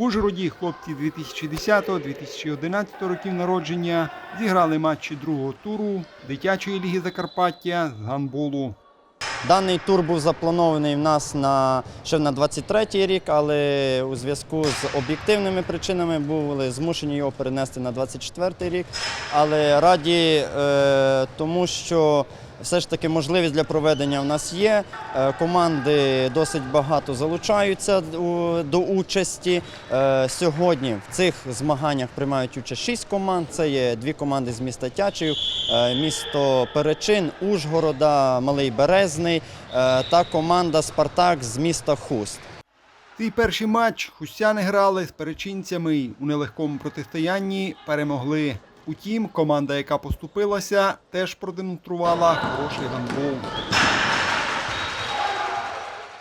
В Ужгороді хлопці 2010-2011 років народження зіграли матчі другого туру дитячої ліги Закарпаття з гандболу. Даний тур був запланований в нас на ще на 23-й рік, але у зв'язку з об'єктивними причинами були змушені його перенести на 24-й рік. Але раді е, тому, що все ж таки можливість для проведення в нас є. Е, команди досить багато залучаються до участі. Е, сьогодні в цих змаганнях приймають участь шість команд. Це є дві команди з міста Тячів, е, місто Перечин, Ужгорода, Малий Березний та команда Спартак з міста Хуст. Свій перший матч хустяни грали з перечинцями у нелегкому протистоянні перемогли. Утім, команда, яка поступилася, теж продемонструвала хороший гандбол.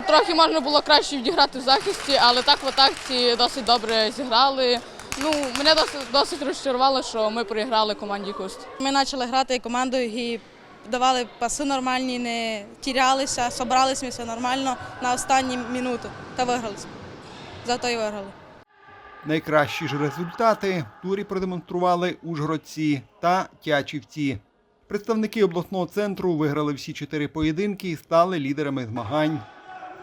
Трохи можна було краще відіграти в захисті, але так в атаці досить добре зіграли. Ну, мене досить, досить розчарувало, що ми проіграли команді Куст. Ми почали грати командою і давали паси нормальні, не тірялися, собралися ми все нормально на останні минути та виграли. Зато і виграли. Найкращі ж результати в турі продемонстрували ужгородці та тячівці. Представники обласного центру виграли всі чотири поєдинки і стали лідерами змагань.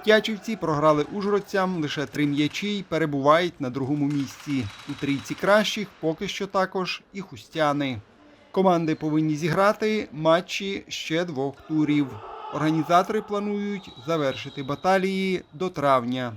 Тячівці програли ужгородцям лише три м'ячі й перебувають на другому місці. У трійці кращих поки що також і хустяни. Команди повинні зіграти матчі ще двох турів. Організатори планують завершити баталії до травня.